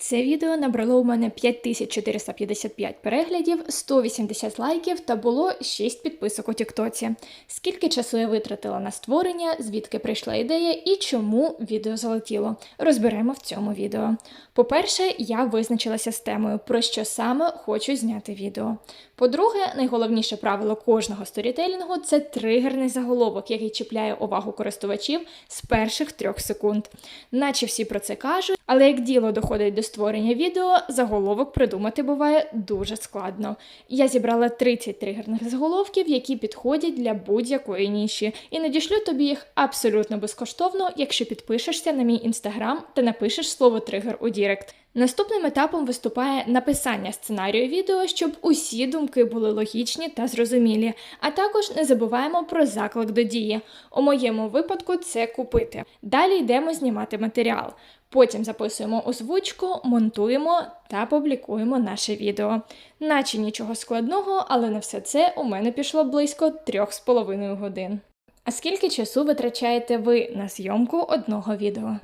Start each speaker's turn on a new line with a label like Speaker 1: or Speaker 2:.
Speaker 1: Це відео набрало у мене 5455 переглядів, 180 лайків та було 6 підписок у Тіктоці. Скільки часу я витратила на створення, звідки прийшла ідея і чому відео залетіло, розберемо в цьому відео. По-перше, я визначилася з темою, про що саме хочу зняти відео. По-друге, найголовніше правило кожного сторітелінгу це тригерний заголовок, який чіпляє увагу користувачів з перших трьох секунд. Наче всі про це кажуть, але як діло доходить до створення відео, заголовок придумати буває дуже складно. Я зібрала 30 тригерних заголовків, які підходять для будь-якої ніші, і надішлю тобі їх абсолютно безкоштовно, якщо підпишешся на мій інстаграм та напишеш слово тригер у Дірект. Наступним етапом виступає написання сценарію відео, щоб усі думки були логічні та зрозумілі. А також не забуваємо про заклик до дії. У моєму випадку це купити. Далі йдемо знімати матеріал. Потім записуємо озвучку, монтуємо та публікуємо наше відео. Наче нічого складного, але на все це у мене пішло близько 3,5 годин. А скільки часу витрачаєте ви на зйомку одного відео?